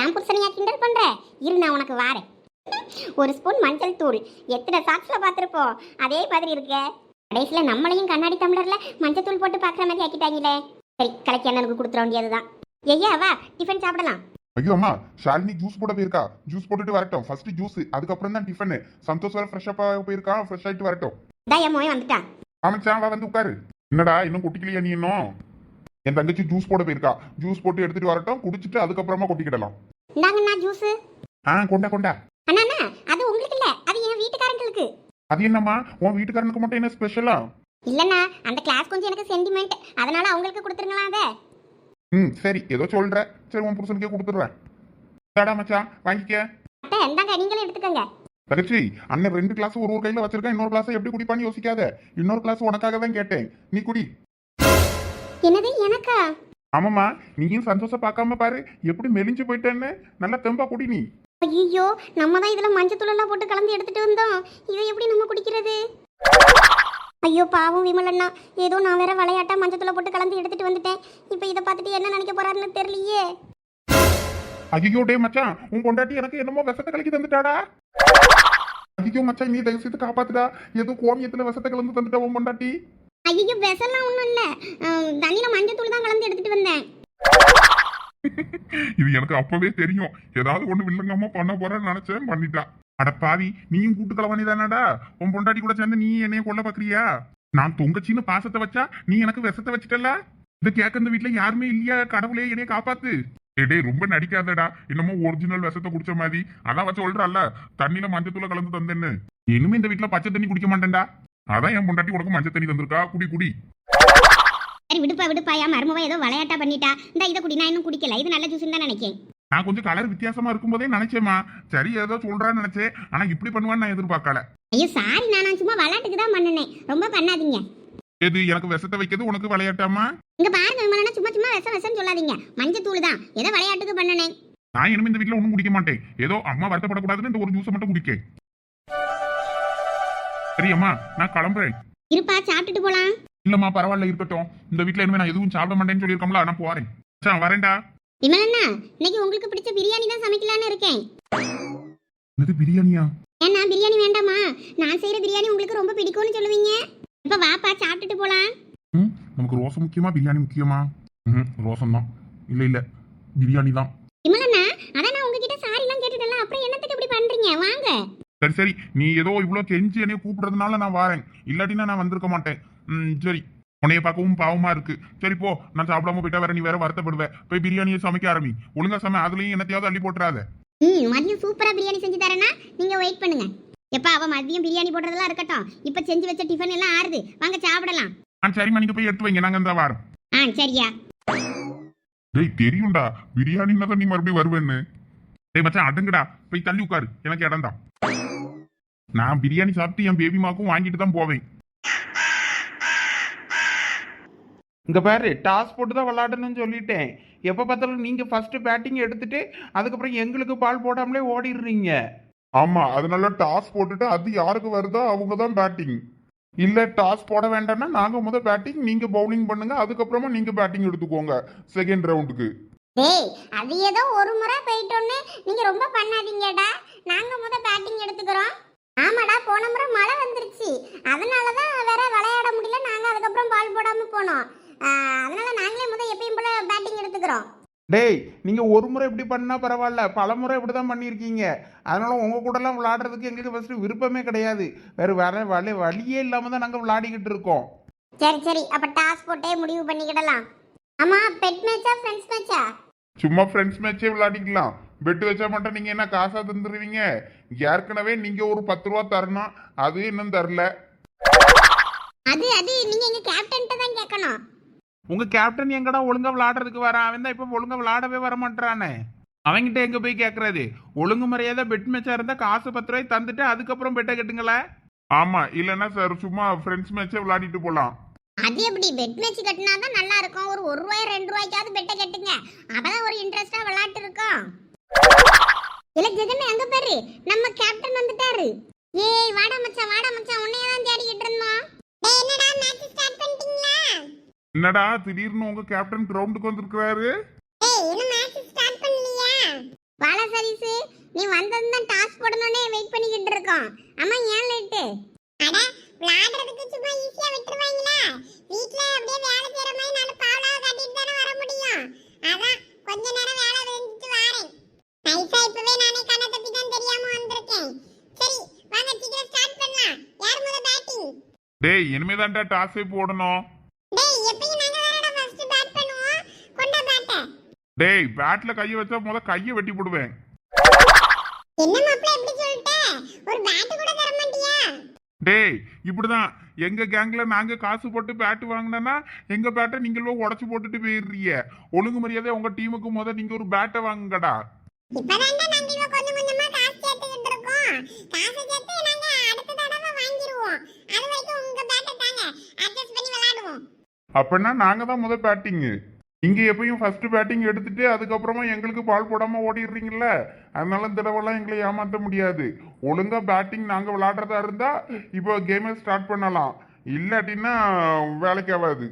என் புருஷனையா கிண்டல் பண்ற? இரு நான் உனக்கு வாரேன். ஒரு ஸ்பூன் மஞ்சள் தூள். எத்தனை சாக்ஸ்ல பார்த்துருப்போம் அதே மாதிரி இருக்க. கடைசியில் நம்மளையும் கண்ணாடி டம்ளர்ல மஞ்சள் தூள் போட்டு பார்க்குற மாதிரி ஆக்கிட்டாங்களே. சரி கலக்கி அண்ணனுக்கு கொடுத்துட வேண்டியதுதான். ஐயா வா டிஃபன் சாப்பிடலாம். ஐயோ அம்மா ஷாலினி ஜூஸ் போட போயிருக்கா. ஜூஸ் போட்டுட்டு வரட்டும். ஃபர்ஸ்ட் ஜூஸ் அதுக்கப்புறம் தான் டிஃபன் சந்தோஷ் வேற ஃப்ரெஷ் அப் போயிருக்கா. ஃப்ரெஷ் ஆயிட்டு வரட்டும். இதா என் மோய் வந்துட்டான். ஆமாச்சான் வா வந்து உட்காரு. என்னடா இன்னும் குட்டிக்கலையா நீ இன்னும்? என் தங்கச்சி ஜூஸ் போட போயிருக்கா. ஜூஸ் போட்டு எடுத்துட்டு வரட்டும் குடிச்சிட்டு அதுக்கப்புறமா கொட்டிக்கிடலாம். இந்தாங்கண்ணா ஜூஸ் ஆ கொண்டா கொண்டா. அண்ணா அது உங்களுக்கு இல்ல. அது என் வீட்டுக்காரங்களுக்கு. அது என்னம்மா? உன் வீட்டுக்காரனுக்கு மட்டும் என்ன ஸ்பெஷலா இல்லண்ணா அந்த கிளாஸ் கொஞ்சம் எனக்கு சென்டிமெண்ட் அதனால அவங்களுக்கு கொடுத்துருங்களா அதை? ம் சரி. ஏதோ சொல்ற. சரி உன் புருஷனுக்கே கொடுத்துட்றேன். தாடா மச்சான் வாங்கிக்க. அத்தை இந்தாங்க நீங்களும் எடுத்துக்கோங்க. தங்கச்சி அண்ணன் ரெண்டு கிளாஸ் ஒரு ஒரு கையில வச்சிருக்கேன். இன்னொரு கிளாஸ் எப்படி குடிப்பான்னு யோசிக்காத. இன்னொரு கிளாஸ் உனக்காக தான் கேட்டேன். நீ குடி. என்னது எனக்கா? ஆமாம்மா நீயும் சந்தோஷம் பார்க்காம பாரு எப்படி மெலிஞ்சு போயிட்டேன்னு. நல்லா தெம்பா குடி நீ. ஐயோ நம்ம தான் இதுல மஞ்சத்தூள் எல்லாம் போட்டு கலந்து எடுத்துட்டு வந்தோம். இதை எப்படி நம்ம குடிக்கிறது? ஐயோ பாவம் விமலண்ணா ஏதோ நான் வேற விளையாட்டா மஞ்சத்தூளை போட்டு கலந்து எடுத்துட்டு வந்துட்டேன். இப்போ இதை பார்த்துட்டு என்ன நினைக்க போறாருன்னு தெரியலையே. ஐயோ டே மச்சான் உன் பொண்டாட்டி எனக்கு என்னமோ விஷத்தை கலக்கி தந்துட்டாடா. ஐயோ மச்சான் நீ தயவு செய்து காப்பாத்துடா. ஏதோ கோமியத்துல விஷத்தை கலந்து தந்துட்டா உன் பொண்டாட்டி. ஐயோ பெசல்லாம் ஒன்றும் இல்லை. மஞ்சள் தூள் தான் கலந்து எடுத்துட்டு வந்தேன். இது எனக்கு அப்பவே தெரியும். ஏதாவது ஒண்ணு வில்லங்கம்மா பண்ண போறேன்னு நினைச்சேன் பண்ணிட்டா. அட பாவி நீயும் கூட்டு கலவாணி தானடா உன் பொண்டாட்டி கூட சேர்ந்து நீ என்னைய கொல்ல பாக்குறியா? நான் தொங்கச்சின்னு பாசத்தை வச்சா நீ எனக்கு விஷத்தை வச்சிட்டல இந்த கேட்க இந்த வீட்டுல யாருமே இல்லையா? கடவுளே என்னைய காப்பாத்து. ஏய் ரொம்ப நடிக்காதடா. என்னமோ ஒரிஜினல் விஷத்தை குடிச்ச மாதிரி. அதான் வச்சு சொல்றல்ல தண்ணியில மஞ்சத்தூள கலந்து தந்தேன்னு. இனிமே இந்த வீட்டுல பச்சை தண்ணி குடிக்க மாட்டேன்டா. அதான் என் பொண்டாட்டி உனக்கு மஞ்சள் தண்ணி தந்திருக்கா? குடி குடி. சரி விடுப்பா விடுப்பா. என் மருமவ ஏதோ விளையாட்டா பண்ணிட்டா. இந்த இதை குடி. நான் இன்னும் குடிக்கல. இது நல்ல ஜூஸ் தான் நினைக்கேன். நான் கொஞ்சம் கலர் வித்தியாசமா இருக்கும்போதே நினைச்சேம்மா. சரி ஏதோ சொல்றான்னு நினைச்சேன். ஆனா இப்படி பண்ணுவான்னு நான் எதிர்பார்க்கல. ஐயோ சாரி நான். சும்மா விளையாட்டுக்கு தான் பண்ணினேன். ரொம்ப பண்ணாதீங்க. எது எனக்கு விஷத்தை வைக்கிறது உனக்கு விளையாட்டாமா இங்க பாருங்க விமலண்ணா சும்மா சும்மா விஷம் விஷம் சொல்லாதீங்க. மஞ்சத்தூள் தான். ஏதோ விளையாட்டுக்கு பண்ணினேன். நான் இனிமே இந்த வீட்ல ஒண்ணும் குடிக்க மாட்டேன். ஏதோ அம்மா வருத்தப்படக்கூடாதுன்னு இந்த ஒரு ஜூஸை மட்டும் குடிக்க சரி அம்மா நான் கிளம்புறேன். இருப்பா சாப்பிட்டுட்டு போலாம். இல்லம்மா பரவாயில்ல இருக்கட்டும். இந்த வீட்ல இனிமே நான் எதுவும் சாப்பிட மாட்டேன்னு சொல்லியிருக்கோம்ல நான் போறேன். மச்சான் வரேன்டா. விமலண்ணா இன்னைக்கு உங்களுக்கு பிடிச்ச பிரியாணி தான் சமைக்கலாம்னு இருக்கேன். இது பிரியாணியா? ஏன்னா பிரியாணி வேண்டாமா? நான் செய்யற பிரியாணி உங்களுக்கு ரொம்ப பிடிக்கும்னு சொல்லுவீங்க. இப்ப வாப்பா சாப்பிட்டுட்டு போலாம். ம் நமக்கு ரோசம் முக்கியமா பிரியாணி முக்கியமா? ம் ரோசம் தான் இல்ல இல்ல பிரியாணி தான் விமலண்ணா அதான் நான் உங்ககிட்ட சாரி எல்லாம் கேட்டுட்டல அப்புறம் என்னத்துக்கு இப்படி பண்றீங்க? வாங்க. சரி சரி. நீ ஏதோ இவ்வளோ கெஞ்சி என்னைய கூப்பிடுறதுனால நான் வரேன். இல்லாட்டினா நான் வந்திருக்க மாட்டேன். ம் சரி. உன்னைய பார்க்கவும் பாவமா இருக்கு. சரி போ. நான் சாப்பிடாம போயிட்டா வேற நீ வேற வருத்தப்படுவேன் போய் பிரியாணியை சமைக்க ஆரம்பி. ஒழுங்கா சமை. அதுலயும் என்னத்தையாவது அள்ளி போட்டுறாத. ம் மதியம் சூப்பரா பிரியாணி செஞ்சு தரேன்னா நீங்க வெயிட் பண்ணுங்க. எப்பா அவ மதியம் பிரியாணி போடுறதெல்லாம் இருக்கட்டும். இப்ப செஞ்சு வச்ச டிஃபன் எல்லாம் ஆறுது. வாங்க சாப்பிடலாம். ஆ சரிம்மா நீங்க போய் எடுத்து வைங்க. நாங்க இந்த வாரம். ஆ சரியா. டேய் தெரியும்டா. பிரியாணின்னா தான் நீ மறுபடியும் வருவேன்னு. டேய் மச்சான் அடுங்கடா. போய் தள்ளி உட்காரு. எனக்கு இடம் தான் நான் பிரியாணி சாப்பிட்டு என் பேபி மாக்கும் வாங்கிட்டு தான் போவேன். இங்க பாரு டாஸ் போட்டு தான் விளாடணும்னு சொல்லிட்டேன். எப்போ பார்த்தாலும் நீங்க ஃபர்ஸ்ட் பேட்டிங் எடுத்துட்டு அதுக்கப்புறம் எங்களுக்கு பால் போடாமலே ஓடிடுறீங்க. ஆமா அதனால டாஸ் போட்டுட்டு அது யாருக்கு வருதோ அவங்க தான் பேட்டிங் இல்ல டாஸ் போட வேண்டாம்னா நாங்க முத பேட்டிங் நீங்க பவுலிங் பண்ணுங்க அதுக்கப்புறமா நீங்க பேட்டிங் எடுத்துக்கோங்க செகண்ட் ரவுண்டுக்கு டேய் அது ஏதோ ஒரு முறை போயிட்டோன்னு நீங்க ரொம்ப பண்ணாதீங்கடா. நாங்க முத பேட்டிங் எடுத்துக்கிறோம். ஆமாடா போன முறை மழை வந்துருச்சு. அதனால தான் வேற விளையாட முடியல. நாங்க அதுக்கப்புறம் பால் போடாம போனோம். அதனால நாங்களே முத எப்பயும் போல பேட்டிங் எடுத்துக்கிறோம். டேய் நீங்க ஒரு முறை இப்படி பண்ணா பரவாயில்ல. பல முறை இப்படி தான் பண்ணியிருக்கீங்க. அதனால உங்க கூடலாம் விளையாடுறதுக்கு எங்களுக்கு ஃபர்ஸ்ட் விருப்பமே கிடையாது. வேற வேற வழி வழியே இல்லாம தான் நாங்கள் விளையாடிக்கிட்டு இருக்கோம். சரி சரி. அப்ப டாஸ் போட்டே முடிவு பண்ணிக்கிடலாம். ஆமா பெட் மேட்சா ஃப்ரெண்ட்ஸ் மேட்சா சும்மா ஃப்ரெண்ட்ஸ் மேட்சே விளையாடிக்கலாம். பெட் வச்சா மட்டும் நீங்க என்ன காசா தந்துருவீங்க? ஏற்கனவே நீங்க ஒரு பத்து ரூபா தரணும் அது இன்னும் தரல. அது அது நீங்க எங்க கேப்டன்ட்ட தான் கேட்கணும். உங்க கேப்டன் எங்கடா ஒழுங்கா விளையாடுறதுக்கு வரான் அவன் தான் இப்போ ஒழுங்கா விளையாடவே வர மாட்டானே அவங்கிட்ட எங்க போய் கேட்கறது ஒழுங்கு மரியாதை பெட் மேட்சா இருந்தா காசு பத்து ரூபாய் தந்துட்டு அதுக்கப்புறம் பெட்டை கட்டுங்களே. ஆமா இல்லைன்னா சார் சும்மா ஃப்ரெண்ட்ஸ் மேட்சே விளையாடிட்டு போலாம். அது எப்படி? பெட் மேட்ச் கட்டினா தான் நல்லா இருக்கும். ஒரு ஒரு ரூபாய் ரெண்டு ரூபாய்க்காவது பெட்டை கட்டுங்க. அப்பதான் ஒரு இன்ட்ரெஸ்டா விளையாட்டு இருக்கும். இல்ல ஜெகன் அங்க பாரு? நம்ம கேப்டன் வந்துட்டாரு. ஏய் வாடா மச்சான் வாடா மச்சான் உன்னைய தான் தேடிக்கிட்டு இருந்தோம். டேய் என்னடா மேட்ச் ஸ்டார்ட் பண்ணிட்டீங்களா? என்னடா திடீர்னு உங்க கேப்டன் கிரவுண்டுக்கு வந்திருக்கிறாரு? ஏய் என்ன மேட்ச் ஸ்டார்ட் பண்ணலையா? சதீஷ் நீ வந்ததும் தான் டாஸ் போடணும்னே வெயிட் பண்ணிக்கிட்டு இருக்கோம். அம்மா ஏன் லேட்டு அட விளையாடுறதுக்கு சும்மா ஈஸியா விட்டுருவாங்களா? வீட்ல அப்படியே வேலை செய்யற மாதிரி நான் பாவலாவை காட்டிட்டு தானே வர முடியும். அதான் கொஞ்ச நேரம் வேலை செஞ்சுட்டு வரேன். நைஸா இப்பவே நானே கண்ணை தப்பி தான் தெரியாம வந்திருக்கேன். சரி வாங்க சீக்கிரம் ஸ்டார்ட் பண்ணலாம். யார் முத பேட்டிங் டேய் இனிமேதான்டா டாஸே போடணும். டேய் எப்பயும் நாங்க தானடா ஃபர்ஸ்ட் பேட் பண்ணுவோம். கொண்டா பேட்ட டேய் பேட்ல கையை வச்சா முத கையை வெட்டி போடுவேன். என்ன மாப்ள எப்படி சொல்லிட்ட? ஒரு பேட் கூட தர மாட்டியா? டேய் இப்படிதான். எங்க கேங்ல நாங்க காசு போட்டு பேட் வாங்கினா எங்க பேட்டை நீங்களும் உடைச்சு போட்டுட்டு போயிடுறீங்க. ஒழுங்கு மரியாதை உங்க டீமுக்கு முத நீங்க ஒரு பேட்டை வாங்குங்கடா. இப்பதான்டா நாங்க இவ கொஞ்சம் கொஞ்சமா காசு சேர்த்துக்கிட்டு இருக்கோம். காசு சேர்த்து நாங்க அடுத்த தடவை வாங்கிடுவோம் அது வரைக்கும் உங்க பேட்டை தாங்க. அட்ஜஸ்ட் பண்ணி விளையாடுவோம். அப்படின்னா நாங்க தான் முத பேட்டிங் நீங்க எப்பயும் ஃபர்ஸ்ட் பேட்டிங் எடுத்துட்டு அதுக்கப்புறமா எங்களுக்கு பால் போடாம ஓடிடுறீங்கல்ல? அதனால இந்த தடவைலாம் எங்களை ஏமாத்த முடியாது. ஒழுங்கா பேட்டிங் நாங்க விளையாடுறதா இருந்தா இப்போ கேமை ஸ்டார்ட் பண்ணலாம். இல்லாட்டின்னா வேலைக்கு ஆகாது.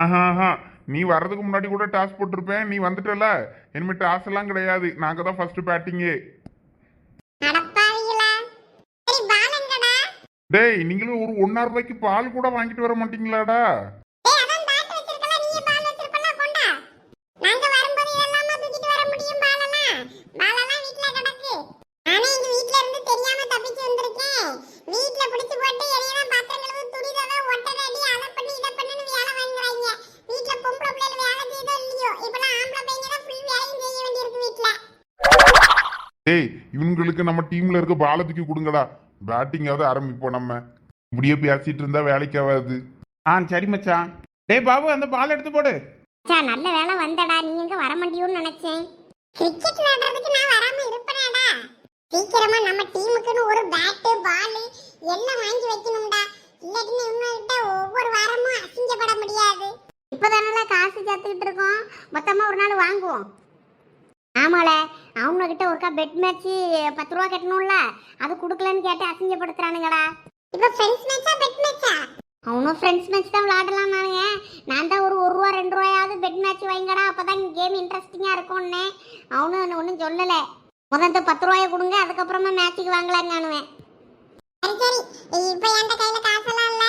ஆஹா. நீ வர்றதுக்கு முன்னாடி கூட டாஸ் போட்டிருப்பேன். நீ வந்துட்டல. இனிமே டாஸ் எல்லாம் கிடையாது. நாங்க தான் ஃபர்ஸ்ட் பேட்டிங்கே டேய் நீங்களும் ஒரு ஒன்னாயிரம் ரூபாய்க்கு பால் கூட வாங்கிட்டு வர மாட்டீங்களாடா டேய் அதான் பேட் வச்சிருக்கல நீ பால் வச்சிருப்பல கொண்டா நாங்க வரும்போது இதெல்லாம் தூக்கிட்டு வர முடியும் பாலெல்லாம் பாலெல்லாம் வீட்ல கிடக்கு நானே எங்க வீட்ல இருந்து தெரியாம தப்பிச்சு வந்திருக்கேன் வீட்ல பிடிச்சு போட்டு எல்லாம் பாத்திரம் கழுவு துணி தவை ஒட்டடை அடி அதை பண்ணி இதை பண்ணுன்னு வேலை வாங்குறாங்க வீட்ல பொம்பளை பிள்ளைல வேலை செய்தோ இல்லையோ இப்பெல்லாம் ஆம்பளை பையங்க தான் ஃபுல் வேலையும் செய்ய வேண்டியிருக்கு வீட்ல டேய் இவங்களுக்கு நம்ம டீம்ல இருக்க பாலை தூக்கி கொடுங்கடா. பேட்டிங்காவது ஆரம்பிப்போம் நம்ம. இப்படியே பேசிட்டு இருந்தா வேலைக்கு ஆகாது. ஆ சரி மச்சான். டேய் பாபு அந்த பால் எடுத்து போடு. மச்சா நல்ல வேலை வந்தடா. நீ எங்க வர மாட்டியோன்னு நினைச்சேன். கிரிக்கெட் விளையாடுறதுக்கு நான் வராம இருப்பேனடா. சீக்கிரமா நம்ம டீமுக்குன்னு ஒரு பேட்டு பால் எல்லாம் வாங்கி வைக்கணும்டா. இல்லாட்டி இவங்ககிட்ட ஒவ்வொரு வாரமும் அசிங்கப்பட முடியாது. இப்போதானல காசு சேர்த்துக்கிட்டு இருக்கோம். மொத்தமா ஒரு நாள் வாங்குவோம். ஆமால. அவங்க கிட்ட ஒருக்கா பெட் மேட்ச் பத்து ரூபா கட்டணும்ல. அது கொடுக்கலன்னு கேட்டு அசிங்கப்படுத்துறானுங்கடா. இப்போ ஃப்ரெண்ட்ஸ் மேட்சா பெட் மேட்சா அவனும் ஃப்ரெண்ட்ஸ் மேட்ச் தான் விளையாடலாம் நானுங்க. நான் தான் ஒரு ஒரு ரூபா ரெண்டு ரூபாயாவது பெட் மேட்ச் வைங்கடா அப்பதான் கேம் இன்ட்ரெஸ்டிங்கா இருக்கும்னு. அவனும் ஒன்றும் சொல்லலை. முதல் இந்த பத்து ரூபாயை கொடுங்க அதுக்கப்புறமா மேட்சுக்கு வாங்கலான்னு நானுவேன் சரி சரி. இப்போ என்கிட்ட கையில காசெல்லாம் இல்ல.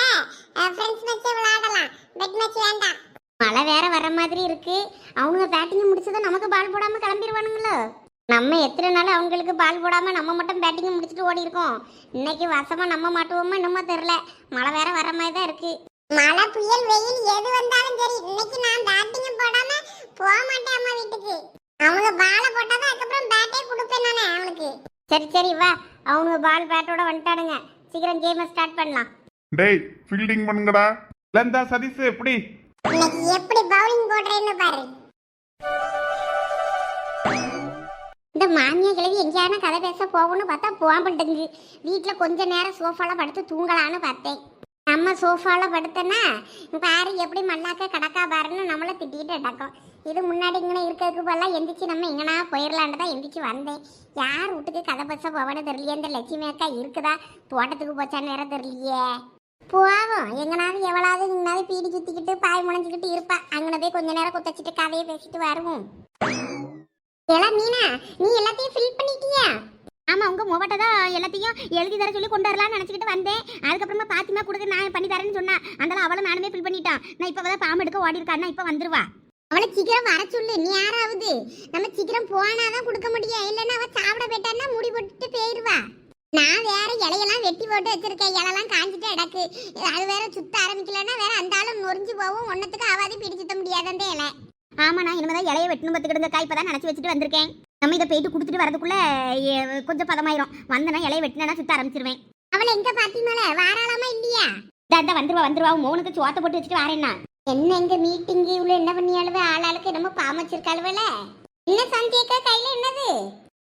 ஃப்ரெண்ட்ஸ் மேட்ச் விளையாடலாம். பெட் மேட்ச் வேண்டாம். மழை வேற வர மாதிரி இருக்கு. அவனுங்க பேட்டிங் முடிச்சதும் நமக்கு பால் போடாம கிளம்பிடுவானுங்களோ நம்ம எத்தனை நாள் அவங்களுக்கு பால் போடாம நம்ம மட்டும் பேட்டிங் முடிச்சுட்டு ஓடி இருக்கோம்? இன்னைக்கு வசமா நம்ம மாட்டுவோமோ என்னமோ தெரியல. மழை வேற வர மாதிரி தான் இருக்கு. மழை புயல் வெயில் எது வந்தாலும் சரி இன்னைக்கு நான் பேட்டிங் போடாம போக மாட்டேன் அம்மா வீட்டுக்கு. அவங்க பாலை போட்டாதான் அதுக்கப்புறம் பேட்டே கொடுப்பேன் நானே அவனுக்கு. சரி சரி வா. அவனுங்க பால் பேட்டோட வந்துட்டானுங்க. சீக்கிரம் கேமை ஸ்டார்ட் பண்ணலாம். டேய் ஃபீல்டிங் பண்ணுங்கடா. இல்லந்தா சதீஷ் எப்படி? இன்னைக்கு எப்படி பவுலிங் போடுறேன்னு பாரு. இந்த மாமியா கிழவி எங்கேயான கதை பேச போகணும்னு பார்த்தா போக மாட்டேங்குது வீட்டில் கொஞ்ச நேரம் சோஃபால படுத்து தூங்கலான்னு பார்த்தேன். நம்ம சோஃபால படுத்தனா பாரு எப்படி மல்லாக்க கடக்கா பாருன்னு நம்மளை திட்டிகிட்டு நடக்கும். இது முன்னாடி இங்கே இருக்கிறதுக்கு போலாம் எந்திரிச்சு நம்ம எங்கனா போயிடலான்னு தான் எந்திரிச்சு வந்தேன். யார் வீட்டுக்கு கதை பேச போவான்னு தெரியலையே. இந்த லட்சுமி அக்கா இருக்குதா? தோட்டத்துக்கு போச்சான்னு வேற தெரியலையே. போவோம். எங்கனாவது எவ்வளவு இங்கனாவது பீடி சுத்திக்கிட்டு பாய் முளைஞ்சுக்கிட்டு இருப்பா. அங்கன போய் கொஞ்ச நேரம் குத்தச்சிட்டு கதையை பேசிட்டு வருவோம். எல்லாம் மீனா நீ எல்லாத்தையும் ஃபில் பண்ணிட்டியா? ஆமா உங்க முகட்ட தான் எல்லாத்தையும் எழுதி தர சொல்லி கொண்டு வரலாம்னு நினைச்சிட்டு வந்தேன். அதுக்கப்புறமா பாத்திமா கொடுக்க நான் பண்ணி தரேன்னு சொன்னா அதனால அவளை நானுமே ஃபில் பண்ணிட்டான். நான் இப்போ தான் பாம்பு எடுக்க ஓடி இருக்கான்னா இப்போ வந்துருவா. அவளை சீக்கிரம் வர சொல்லு நீ யாராவது. நம்ம சீக்கிரம் போனாதான் கொடுக்க முடியும். இல்லைன்னா அவ சாப்பிட போயிட்டான்னா முடி போட்டுட்டு போயிருவா. நான் வேற இலையெல்லாம் வெட்டி போட்டு வச்சிருக்கேன். இலையெல்லாம் காஞ்சிட்டு கிடக்கு. அது வேற சுத்த ஆரம்பிக்கலன்னா வேற அந்த ஆளும் நொறிஞ்சு போகும் ஒன்னத்துக்கு ஆவாது பிடி சுத்த முடியாது அந்த இலை. ஆமா நான் இனிமேதான் இலைய வெட்டணும் பத்துக்கிடுங்க காய் இப்பதான் நினைச்சு வச்சுட்டு வந்திருக்கேன். நம்ம இதை போயிட்டு கொடுத்துட்டு வரதுக்குள்ள கொஞ்சம் பதமாயிரும். வந்தனா இலைய வெட்டினா சுத்த ஆரம்பிச்சிருவேன். அவளை எங்க பாத்திமால வாராளாமா இல்லையா? இந்த வந்துருவா வந்துருவா. மோனுக்கு சோத்த போட்டு வச்சுட்டு வரேன்னா என்ன எங்க மீட்டிங் இவ்வளவு என்ன பண்ணியாளுவ? ஆளாளுக்கு என்னமோ பாமச்சிருக்காளுவல என்ன சந்தியக்கா கையில என்னது?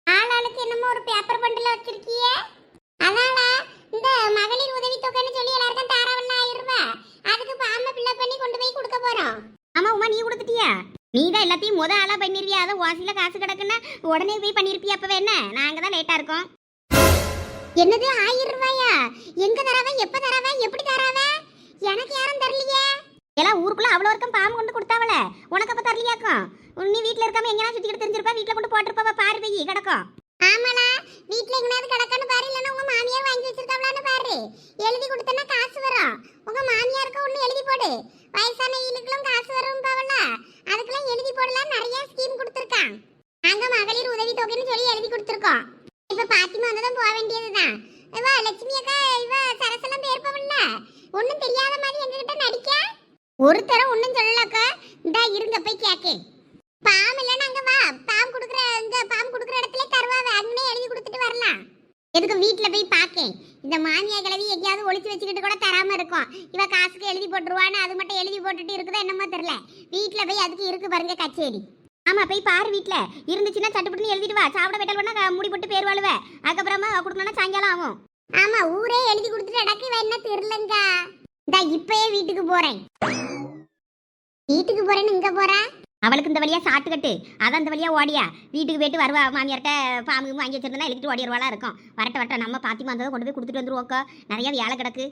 ஆளாளுக்கு என்னமோ ஒரு பேப்பர் பண்டில் வச்சிருக்கியே. அதாடா இந்த மகளிர் உதவி தொகைன்னு சொல்லி எல்லாருக்கும் தாராவல்ல ஆயிரம் ரூபாய். அதுக்கு பாம பிள்ளை பண்ணி கொண்டு போய் கொடுக்க போறோம். ஆமா உமா நீ கொடுத்துட்டியா? நீ தான் எல்லாத்தையும் முத ஆளா பண்ணிருவியா? அதை வாசில காசு கிடக்குன்னா உடனே போய் பண்ணிருப்பியா அப்பவே என்ன? நாங்க தான் லேட்டா இருக்கோம். என்னது ஆயிரம் ரூபாயா? எங்க தராவ? எப்ப தராவ? எப்படி தராவ? எனக்கு யாரும் தரலையே. எல்லாம் ஊருக்குள்ள அவ்வளோ இருக்கும் பாம்பு கொண்டு கொடுத்தாவல உனக்கு அப்போ தரலையாக்கும்? நீ வீட்டில் இருக்காம எங்கேயா சுத்திக்கிட்டு தெரிஞ்சிருப்பா வீட்டில் கொண்டு போட்டிருப்பா பாரு போய் கிடக்கும். ஆமாடா வீட்ல எங்கேயாவது கிடக்கான்னு பாரு இல்லைன்னா உங்க மாமியார் வாங்கி வச்சிருக்காங்களான்னு பாரு. எழுதி கொடுத்தனா காசு வரும். உங்க மாமியாருக்கு ஒன்று எழுதி போடு. வயசான ஈலுக்கெல்லாம் காசு வரும் பாவல. அதுக்கெல்லாம் எழுதி போடலாம் நிறைய ஸ்கீம் கொடுத்துருக்கான். நாங்க மகளிர் உதவி தொகைன்னு சொல்லி எழுதி கொடுத்துருக்கோம். இப்போ பாத்திமா வந்ததும் போக வேண்டியதுதான். இவ லட்சுமி அக்கா இவ சரசெல்லாம் பேர்ப்பவல்ல ஒன்றும் தெரியாத மாதிரி எங்ககிட்ட நடிக்க? ஒரு தரம் ஒன்றும் சொல்லலக்கா. இந்தா இருங்க போய் கேக்கேன். பாம் இல்லைன்னா அங்கே வா. பாம் கொடுக்குற இந்த பாம் கொடுக்குற இடத்துல தருவாவ அங்கனே எழுதி கொடுத்துட்டு வரலாம். எதுக்கு வீட்டில் போய் பார்க்கேன் இந்த மாமியா கிழவி எங்கேயாவது ஒழிச்சு வச்சுக்கிட்டு கூட தராமல் இருக்கும். இவ காசுக்கு எழுதி போட்டுருவான்னு அது மட்டும் எழுதி போட்டுட்டு இருக்குதோ என்னமோ தெரில வீட்டில் போய் அதுக்கு இருக்கு பாருங்க கச்சேரி. ஆமா போய் பாரு வீட்டில் இருந்துச்சுன்னா சட்டுப்பட்டு எழுதிட்டு வா. சாப்பிட வெட்டல் பண்ணால் மூடி போட்டு பேர் வாழுவேன் அதுக்கப்புறமா கொடுக்கணும்னா சாயங்காலம் ஆகும். ஆமாம் ஊரே எழுதி கொடுத்துட்டு இடக்கு என்ன தெரியலங்க. இந்தா இப்பயே வீட்டுக்கு போறேன். வீட்டுக்கு போறேன்னு இங்க போறா? அவளுக்கு இந்த வழியா சாட்டுக்கட்டு அதான் இந்த வழியா ஓடியா. வீட்டுக்கு போயிட்டு வருவா மாமியார்ட்ட பாம்பு வாங்கி வச்சிருந்தா எழுதிட்டு ஓடிடுவாளா இருக்கும். வரட்ட வரட்ட நம்ம பாத்திமா வந்ததை கொண்டு போய் கொடுத்துட்டு வந்துருவோக்கா நிறைய வேலை கிடக்கு.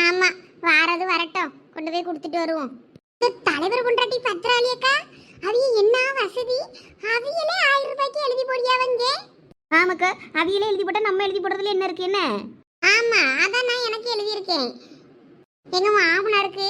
ஆமா வாரது வரட்டும். கொண்டு போய் கொடுத்துட்டு வருவோம். தலைவர் கொண்டாட்டி பத்திராளியக்கா அவிய என்ன வசதி? அவியலே ஆயிரம் ரூபாய்க்கு எழுதி போடியாவங்க ஆமாக்கா அவியலே எழுதி போட்டா நம்ம எழுதி போடுறதுல என்ன இருக்கு என்ன? ஆமா அதான் நான் எனக்கு எழுதியிருக்கேன். எங்க மாமனாருக்கு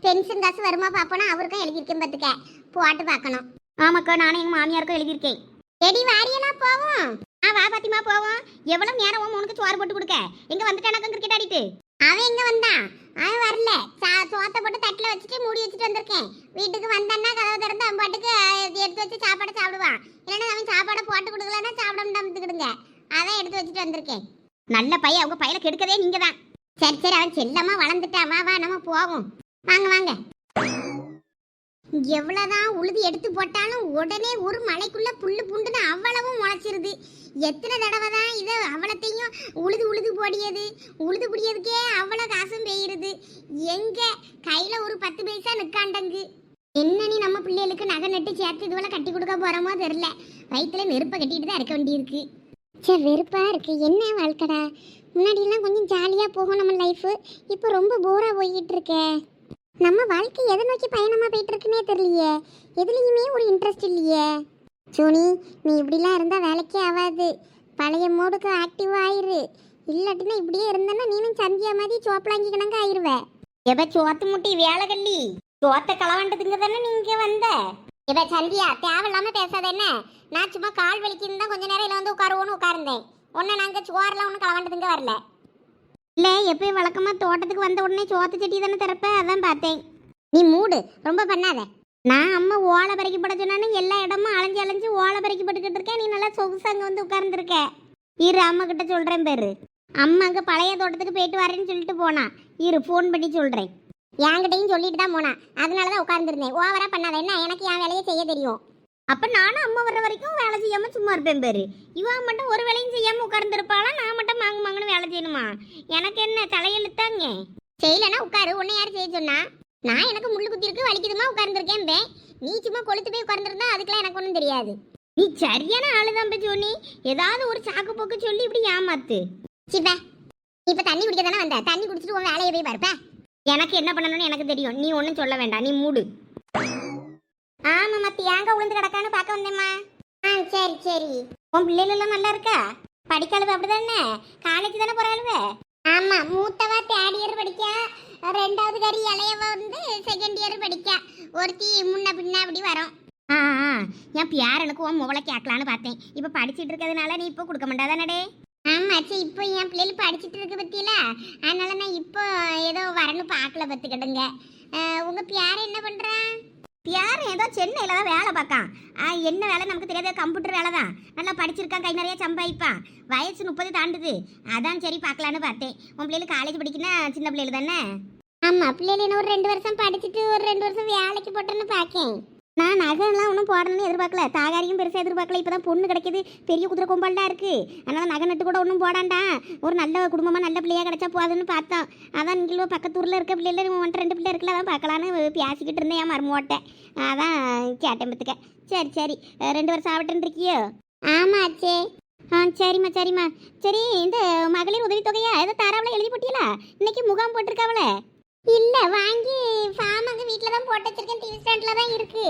பென்ஷன் காசு வருமா பாப்போனா அவருக்கும் எழுதியிருக்கேன் பார்த்துக்க. போட்டு பார்க்கணும். ஆமாக்கா நானும் எங்க மாமியாருக்கும் எழுதியிருக்கேன். எடி வாரியெல்லாம் போவோம். ஆ வா பாத்திமா போவோம். எவ்வளவு நேரம் உன் உனக்கு சோறு போட்டு கொடுக்க? எங்க வந்துட்டானாக்க கிரிக்கெட் ஆடிட்டு அவன் எங்க வந்தான் அவன் வரல. சா- சோத்தை போட்டு தட்டில் வச்சுட்டு மூடி வச்சுட்டு வந்திருக்கேன். வீட்டுக்கு வந்தான்னா கதவை திறந்து அவன் பாட்டுக்கு எடுத்து வச்சு சாப்பாடை சாப்பிடுவான். இல்லைன்னா அவன் சாப்பாடை போட்டு கொடுக்கலன்னா சாப்பிட முடியாமத்துக்கிடுங்க அதான் எடுத்து வச்சுட்டு வந்திருக்கேன். நல்ல பையன் அவங்க பையனை கெடுக்கதே நீங்க தான் சரி சரி அவன் செல்லமா வளர்ந்துட்டான் வா வா நம்ம போவோம். வாங்க வாங்க. எவ்வளவுதான் உழுது எடுத்து போட்டாலும் உடனே ஒரு மலைக்குள்ள புல்லு புண்டுன்னு அவ்வளவும் முளைச்சிருது. எத்தனை தடவை தான் இதை அவ்வளத்தையும் உழுது உழுது போடியது. உழுது புடியதுக்கே அவ்வளோ காசும் பெய்யுறது எங்க கையில ஒரு பத்து பைசா நிக்காண்டங்கு. என்னன்னு நம்ம பிள்ளைகளுக்கு நகை நட்டு சேர்த்து இதுவெல்லாம் கட்டி கொடுக்க போறோமோ தெரில வயிற்றுல நெருப்பை கட்டிட்டு தான் இருக்க வேண்டியிருக்கு. சே வெறுப்பா இருக்கு. என்ன வாழ்க்கடா? முன்னாடியெல்லாம் கொஞ்சம் ஜாலியாக போகும் நம்ம லைஃபு இப்போ ரொம்ப போராக போய்கிட்டு இருக்கே நம்ம வாழ்க்கை எதை நோக்கி பயணமாக போயிட்டு இருக்குன்னே தெரியலையே. எதுலேயுமே ஒரு இன்ட்ரெஸ்ட் இல்லையே. சோனி நீ இப்படிலாம் இருந்தால் வேலைக்கே ஆகாது பழைய மோடுக்கு ஆக்டிவ் ஆயிரு இல்லாட்டினா இப்படியே இருந்தேன்னா நீனும் சந்தியா மாதிரி சோப்பலாங்கி கணங்க ஆயிருவ. எப்ப சோத்து முட்டி வேலை கள்ளி? சோத்த களவாண்டதுங்க தானே நீங்க வந்த? இப்ப சந்தியா தேவையில்லாம பேசாத என்ன? நான் சும்மா கால் வலிக்குன்னு தான் கொஞ்ச நேரம் இல்லை வந்து உட்காருவோன்னு உட்கார்ந்தேன். உன்னை நாங்க சோறுலாம் ஒன்றும் களவாண்டதுங்க வரல. இல்ல எப்பயும் வழக்கமா தோட்டத்துக்கு வந்த உடனே சோத்து செடி தானே திறப்ப? அதான் பார்த்தேன். நீ மூடு ரொம்ப பண்ணாத. நான் அம்மா ஓலை பறிக்க போட சொன்னானு எல்லா இடமும் அலைஞ்சு அலைஞ்சு ஓலை பறிக்க போட்டுக்கிட்டு இருக்கேன். நீ நல்லா சொகுசு அங்கே வந்து உட்கார்ந்துருக்க. இரு அம்மா கிட்ட சொல்கிறேன் பேரு. அம்மா அங்கே பழைய தோட்டத்துக்கு போயிட்டு வரேன்னு சொல்லிட்டு போனா. இரு ஃபோன் பண்ணி சொல்கிறேன் என்கிட்டயும் சொல்லிட்டு தான் போனா. அதனால தான் உட்கார்ந்துருந்தேன் ஓவரா பண்ணாத. என்ன எனக்கு என் வேலையை செய்ய தெரியும். அப்ப நானும் அம்மா வர்ற வரைக்கும் வேலை செய்யாம சும்மா இருப்பேன் பேரு. இவன் மட்டும் ஒரு வேலையும் செய்யாமல் உட்கார்ந்துருப்பாளா? நான் மட்டும் மாங்கு மாங்குன்னு வேலை செய்யணுமா? எனக்கு என்ன தலையெழுத்தாங்க? செய்யலைன்னா உட்காரு. உன்னை யார் செய்ய சொன்னா? நான் எனக்கு முள்ளு குத்தி இருக்கு வலிக்குதுமா உட்கார்ந்துருக்கேன் பே. நீ சும்மா கொளுத்து போய் உட்கார்ந்துருந்தா அதுக்கெல்லாம் எனக்கு ஒன்றும் தெரியாது. நீ சரியான ஆளுதான் பே ஜோனி. ஏதாவது ஒரு சாக்கு போக்கு சொல்லி இப்படி ஏமாத்து. சிப்பா இப்ப தண்ணி குடிக்க தானே வந்த? தண்ணி குடிச்சிட்டு உன் வேலையை போய் பார்ப்பேன் எனக்கு என்ன பண்ணணும்னு எனக்கு தெரியும். நீ ஒன்றும் சொல்ல வேண்டாம். நீ மூடு. ஆமாம்மா தேங்காய் உளுந்து கிடக்கான்னு பார்க்க வந்தேம்மா. ஆ சரி சரி. உன் பிள்ளைகளெல்லாம் நல்லா இருக்கா? படிக்காளுவ அப்படிதானே? காலேஜ் தானே போறாளுவ ஆமா மூத்தவா தேர்ட் இயர் படிக்கா ரெண்டாவது கறி இளையவ வந்து செகண்ட் இயர் படிக்கா. ஒருத்தி முன்ன பின்ன அப்படி வரும். ஆ ஆ என் எனக்கு உன் முவளை கேட்கலான்னு பார்த்தேன். இப்போ படிச்சிட்டு இருக்கிறதுனால நீ இப்போ கொடுக்க மாட்டாதானடே? ஆமா சரி இப்போ என் பிள்ளைகள் படிச்சிட்டு இருக்க பத்தியில. அதனால நான் இப்போ ஏதோ வரணும் பார்க்கல பத்துக்கிடுங்க. உங்க பியார் என்ன பண்றான்? பியார் ஏதோ சென்னையில் தான் வேலை பார்க்கான். ஆ, என்ன வேலை நமக்கு தெரியாத கம்ப்யூட்டர் வேலை தான் நல்லா படிச்சிருக்கான் கை நிறைய சம்பாதிப்பான். வயசு முப்பது தாண்டுது. அதான் சரி பார்க்கலான்னு பார்த்தேன். உன் பிள்ளைகள் காலேஜ் படிக்கணும் சின்ன பிள்ளைகள் தானே? ஆமாம் பிள்ளைகள் இன்னும் ஒரு ரெண்டு வருஷம் படிச்சுட்டு ஒரு ரெண்டு வருஷம் வேலைக்கு போட்டேன்னு பார்க்கேன். நான் நகைலாம் ஒன்றும் போடணும்னு எதிர்பார்க்கல. தாகாரியும் பெருசாக எதிர்பார்க்கல. இப்போ தான் பொண்ணு கிடைக்குது. பெரிய குதிரை கொம்பால்டா இருக்குது அதனால் நகை நட்டு கூட ஒன்றும் போடாண்டா. ஒரு நல்ல குடும்பமாக நல்ல பிள்ளையாக கிடைச்சா போதுன்னு பார்த்தோம். அதான் நீங்களும் பக்கத்தூரில் இருக்க பிள்ளைல ஒன்று ரெண்டு பிள்ளை இருக்குல்ல அதான் பார்க்கலான்னு பேசிக்கிட்டு இருந்தேன். என் மருமோட்டை அதான் கேட்டேன் பத்துக்க. சரி சரி. ரெண்டு வருஷம் ஆகட்டுன்னு இருக்கியோ? ஆமாச்சே ஆ சரிம்மா சரிம்மா. சரி இந்த மகளிர் உதவித்தொகையா? ஏதோ தாராவில் எழுதி போட்டியலா? இன்னைக்கு முகாம் போட்டிருக்காவளே இல்ல வாங்கி ஃபார்ம் அங்க வீட்ல தான் போட்டு வச்சிருக்கேன். டிவி ஸ்டாண்ட்ல தான் இருக்கு.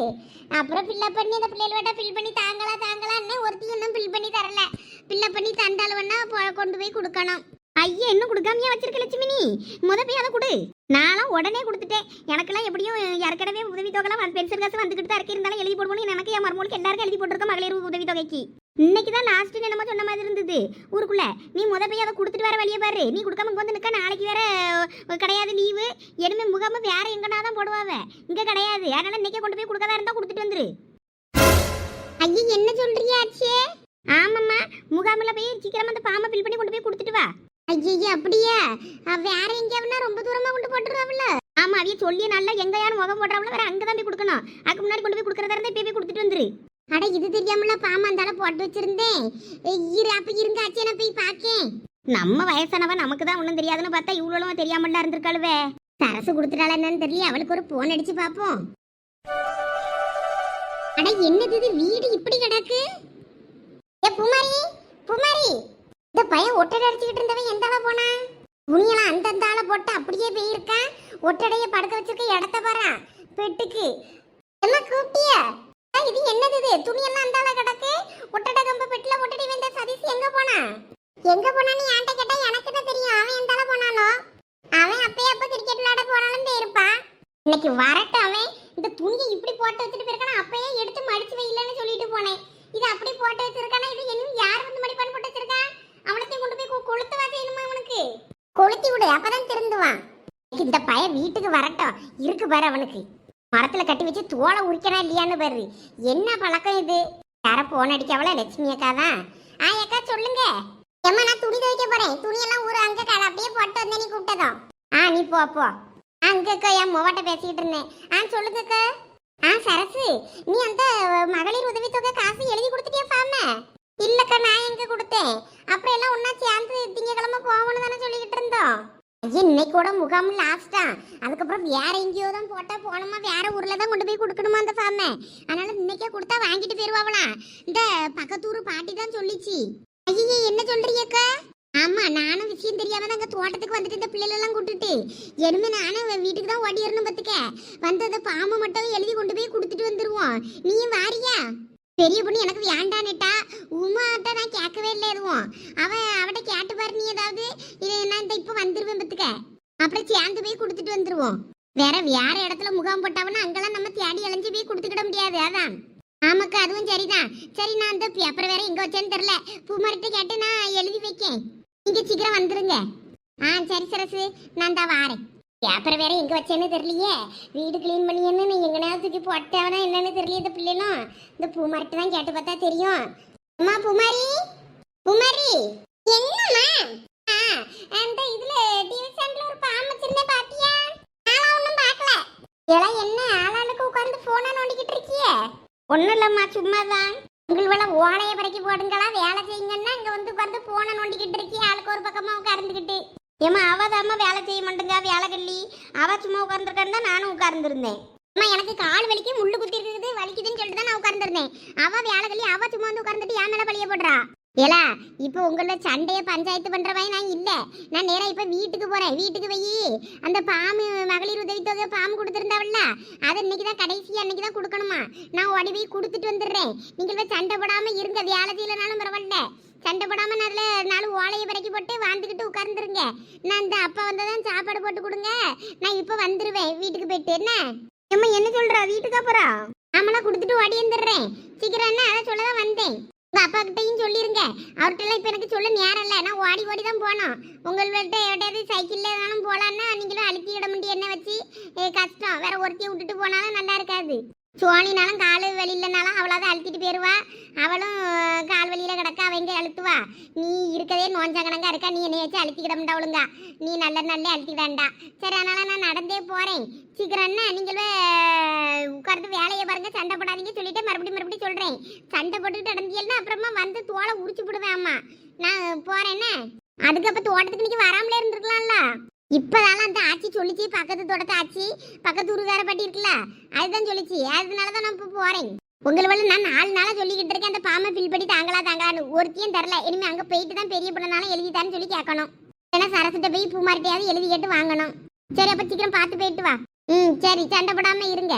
அப்புறம் ஃபில்அப் பண்ணி அந்த பிள்ளைகள் வேட்டா ஃபில் பண்ணி தாங்களா தாங்களான்னு ஒருத்தி இன்னும் ஃபில் பண்ணி தரல. ஃபில்அப் பண்ணி தந்தாலுவன்னா கொண்டு போய் கொடுக்கணும். ஐயா இன்னும் கொடுக்காமையா வச்சிருக்க லட்சுமி நீ முத போய் அதை கொடு. நான்லாம் உடனே கொடுத்துட்டேன். எனக்கெல்லாம் எப்படியும் ஏற்கனவே உதவி தொகைலாம் பென்ஷன் காசு வந்துக்கிட்டு தான் இருக்கு. இருந்தாலும் எழுதி போடுவோம் எனக்கு என் மருமகளுக்கு எல்லாருக்கும் எழுதி போட்டிருக்கோம் மகளிர் உதவி தொகைக்கு இன்னைக்கு தான் லாஸ்ட் என்னமோ சொன்ன மாதிரி இருந்தது. ஊருக்குள்ள நீ முத போய் அதை கொடுத்துட்டு வர வழியை பாரு. நீ கொடுக்காம இங்கே வந்து நிற்க நாளைக்கு வேற கிடையாது லீவு இனிமே முகாம வேற எங்கன்னா தான் போடுவாவ. இங்கே கிடையாது. அதனால இன்னைக்கே கொண்டு போய் கொடுக்காத இருந்தா கொடுத்துட்டு வந்துரு. ஐயா என்ன சொல்றியா ஆச்சே? ஆமாம்மா. முகாமில் போய் சீக்கிரமா அந்த பாம்பை ஃபில் பண்ணி கொண்டு போய் கொடுத்துட்டு வா. ஐயா அப்படியா? வேற எங்கேயாவது ரொம்ப தூரமா கொண்டு போட்டுருவாவில்ல ஆமா அவைய சொல்லி நல்லா எங்கேயானு முகம் போடுறாவில வேற அங்கதான் போய் கொடுக்கணும். அதுக்கு முன்னாடி கொண்டு போய் கொடுக்குறதா இருந்தால் இப்போ போய் கொடுத்துட்டு வந்துரு. அட இது தெரியாமல பாமாந்தால போட்டு வச்சிருந்தேன். இரு அப்ப இருங்க ஆச்சே நான் போய் பாக்கேன். நம்ம வயசானவ நமக்கு தான் ஒன்றும் தெரியாதுன்னு பார்த்தா இவ்வளோ தெரியாமல இருந்திருக்காளுவே. சரசு கொடுத்துட்டாளா என்னன்னு தெரியல அவளுக்கு ஒரு போன் அடிச்சு பாப்போம். அட என்னது இது? வீடு இப்படி கிடக்கு? ஏ புமாரி புமாரி. இந்த பையன் ஒட்டடை அடிச்சுக்கிட்டு இருந்தவன் எந்தால போனா? துணியெல்லாம் அந்தந்த ஆள போட்டு அப்படியே போயிருக்கான். ஒட்டடைய படுக்க வச்சிருக்க இடத்த பாரு பெட்டுக்கு. என்ன கூப்பிட்டிய ஏய், இது என்னது இது துணியெல்லாம் அந்த ஆள கிடக்கு ஒட்டடை கம்ப பெட்டுல ஒட்டடி வந்த சதீஷ் எங்க போனா எங்க போனான்னு என்கிட்ட கேட்டா எனக்கு என்ன தெரியும் அவன் எந்த ஆள போனானோ அவன் அப்பயே அப்ப கிரிக்கெட் விளையாட போனாலும் போயிருப்பான் இன்னைக்கு வரட்டும் அவன் இந்த துணியை இப்படி போட்டு வச்சுட்டு போயிருக்கானா அப்பயே எடுத்து மடிச்சு வையிலன்னு சொல்லிட்டு போனேன் இது அப்படி போட்டு வச்சிருக்கானா இது இன்னும் யார் வந்து மடிப்பான்னு போட்டு வச்சிருக்கான் அவனத்தையும் கொண்டு போய் கொ- கொளுத்து வா செய்யணுமா அவனுக்கு கொளுத்தி விடு அப்பதான் திருந்துவான் இந்த பையன் வீட்டுக்கு வரட்டும் இருக்கு பாரு அவனுக்கு. மரத்தில் கட்டி வச்சு தோலை உரிக்கிறா இல்லையான்னு பாரு. என்ன பழக்கம் இது? யார போன் அடிக்காவல லட்சுமி அக்கா தான் ஆ அக்கா சொல்லுங்க. ஏம்மா நான் துணி துவைக்க போறேன். துணியெல்லாம் ஊர் அங்க கடை அப்படியே போட்டு வந்தேன் நீ கூப்பிட்டதும். ஆ நீ போ போ. அங்கக்கா என் மொவட்ட பேசிக்கிட்டு இருந்தேன். ஆ சொல்லுங்கக்கா ஆ சரசு நீ அந்த மகளிர் உதவித்தொகை காசு எழுதி கொடுத்துட்டியா ஃபார்ம? இல்லக்கா நான் எங்க கொடுத்தேன்? அப்புறம் எல்லாம் ஒன்னா சேர்ந்து திங்கக்கிழமை போகணும்னு தானே சொல்லிக்கிட்டு இருந்தோம். இன்னைக்கு கூட முகாம் லாஸ்டா அதுக்கப்புறம் வேற எங்கேயோ தான் போட்டா போனோமா? வேற ஊர்ல தான் கொண்டு போய் கொடுக்கணுமா அந்த ஃபார்ம அதனால இன்னைக்கே கொடுத்தா வாங்கிட்டு போயிருவாங்களாம் இந்த பக்கத்தூர் பாட்டி தான் சொல்லிச்சு. ஐயே என்ன சொல்றீங்கக்கா ஆமா நானும் விஷயம் தெரியாம தான் அங்க தோட்டத்துக்கு வந்துட்டு இந்த பிள்ளைகள் எல்லாம் கூட்டுட்டு. எருமை நானும் வீட்டுக்கு தான் ஓடிடணும் பத்துக்க. வந்து அந்த பாம்பு மட்டும் எழுதி கொண்டு போய் கொடுத்துட்டு வந்துருவோம். நீயும் வாரியா? பெரிய பொண்ணு எனக்கு வேண்டான்னுட்டா உமாட்ட நான் கேட்கவே இல்லை எதுவும். அவன் அவட்ட கேட்டு பாரு நீ ஏதாவது. இல்லை நான் இந்த இப்போ வந்துருவேன் பத்துக்க. அப்புறம் சேர்ந்து போய் கொடுத்துட்டு வந்துருவோம். வேற வேற இடத்துல முகாம் போட்டாவனா அங்கெல்லாம் நம்ம தேடி அலைஞ்சு போய் கொடுத்துக்கிட முடியாது அதான். ஆமாக்கா அதுவும் சரிதான். சரி நான் அந்த பேப்பர் வேற எங்க வச்சேன்னு தெரில பூமாரிட்ட கேட்டு நான் எழுதி வைக்கேன். நீங்க சீக்கிரம் வந்துருங்க. ஆ சரி சரசு. நான் தான் வாரேன். பேப்பரை வேற எங்கே வச்சேன்னு தெரியலையே? வீடு க்ளீன் பண்ணியேன்னு நீ எங்கனையாவது தூக்கி போட்டவனா என்னன்னு தெரியல இந்த பிள்ளைலாம் இந்த பூமாரிட்ட தான் கேட்டு பார்த்தா தெரியும். அம்மா பூமாரி? பூமாரி? என்னம்மா? ஆ அந்த இதுல டிவி சேனல்ல ஒரு பாம்பு சின்ன பாத்தியா? நான் ஒன்றும் பார்க்கல. ஏல என்ன ஆளாளுக்கு உட்கார்ந்து போனை நோண்டிக்கிட்டு இருக்கியே? ஒன்றும் இல்லைம்மா சும்மா தான் உங்கள ஓலையை பறக்கி போடுங்களா? வேலை செய்யுங்கன்னா இங்க வந்து உட்கார்ந்து போனை நோண்டிக்கிட்டு இருக்கி ஆளுக்கு ஒரு பக்கமா உட்கார்ந்துக்கிட்டு. ஏமா அவதாம்மா வேலை செய்ய மாட்டேங்க வேலை கள்ளி. அவ சும்மா உட்கார்ந்துருக்கான்னு தான் நானும் உட்கார்ந்துருந்தேன். அம்மா எனக்கு கால் வலிக்கு முள்ளு குத்தி இருக்குது வலிக்குதுன்னு சொல்லிட்டு தான் நான் உட்கார்ந்துருந்தேன். அவ வேலை கள்ளி அவ சும்மா வந்து உட்கார்ந்துட்டு என் மேல பழிய போடுறா. ஏலா இப்போ உங்களோட சண்டைய பஞ்சாயத்து பண்ற மாதிரி நான் இல்ல. நான் நேரா இப்ப வீட்டுக்கு போறேன். வீட்டுக்கு போய் அந்த பாம்பு மகளிர் உதவித்தொகை பாம்பு கொடுத்துருந்தாவில்ல அதை இன்னைக்கு தான் கடைசி அன்னைக்கு தான் கொடுக்கணுமா? நான் ஓடி போய் கொடுத்துட்டு வந்துடுறேன். நீங்கள் போய் சண்டை போடாம இருங்க. வேலை செய்யலனாலும் பரவாயில்ல. சண்டை போடாம நல்ல நாலு ஓலையை பிறக்கி போட்டு வாழ்ந்துக்கிட்டு உட்கார்ந்துருங்க. நான் இந்த அப்பா வந்ததான் சாப்பாடு போட்டு கொடுங்க. நான் இப்போ வந்துருவேன். வீட்டுக்கு போயிட்டு என்ன? அம்மா என்ன சொல்றா? வீட்டுக்கு போறா? ஆமெல்லாம் கொடுத்துட்டு ஓடி வந்துடுறேன். சீக்கிரம் என்ன? அதை சொல்ல தான் வந்தேன். உங்கள் அப்பா கிட்டையும் சொல்லிருங்க. அவர்கிட்ட இப்போ எனக்கு சொல்ல நேரம் இல்ல. நான் ஓடி ஓடி தான் போனோம் உங்கள்கிட்ட எവിടെயாவது சைக்கிளில் வேணாலும் போலான்னா நீங்களும் அழுத்தி விட முடியும். என்ன வச்சு? கஷ்டம். வேற ஒருத்தையும் விட்டுட்டு போனாலும் நல்லா இருக்காது. சோனினாலும் கால் வலி இல்லைனாலும் அவளாவது அழுத்திட்டு போயிடுவா அவளும் கால் வலியில் கிடக்க அவங்க அழுத்துவா. நீ இருக்கதே நோஞ்சா கணக்கா இருக்கா? நீ என்னை வச்சு அழுத்திக்கிட ஒழுங்கா? நீ நல்ல நல்ல அழுத்திக்கிடாண்டா சரி அதனால் நான் நடந்தே போகிறேன் சீக்கிரம் என்ன நீங்களே உட்கார்ந்து வேலையை பாருங்க சண்டை போடாதீங்க சொல்லிட்டு மறுபடியும் மறுபடியும் சொல்கிறேன் சண்டை போட்டுக்கிட்டு நடந்தியல்னா அப்புறமா வந்து தோலை உரிச்சு விடுவேன் அம்மா. நான் போகிறேன்னே அதுக்கப்புறம் தோட்டத்துக்கு நீங்க வராமலே இருந்திருக்கலாம்ல? இப்பதான அந்த ஆச்சி சொல்லிச்சு பக்கத்து தோட்டத்து ஆச்சி பக்கத்து ஊருக்கார பாட்டி இருக்குல்ல அதுதான் சொல்லிச்சு. அதனால தான் நான் இப்போ போறேன். உங்களை வழி நான் நாலு நாளாக சொல்லிக்கிட்டு இருக்கேன் அந்த பாமை ஃபில் பண்ணி தாங்களா தாங்களான்னு. ஒருத்தையும் தரல. இனிமேல் அங்கே போயிட்டு தான் பெரிய பிள்ளைனாலும் எழுதித்தான்னு சொல்லி கேட்கணும். ஏன்னா சரசிட்ட போய் பூமார்ட்டையாவது எழுதி கேட்டு வாங்கணும். சரி அப்போ சீக்கிரம் பார்த்து போயிட்டு வா. ம் சரி சண்டை போடாமல் இருங்க.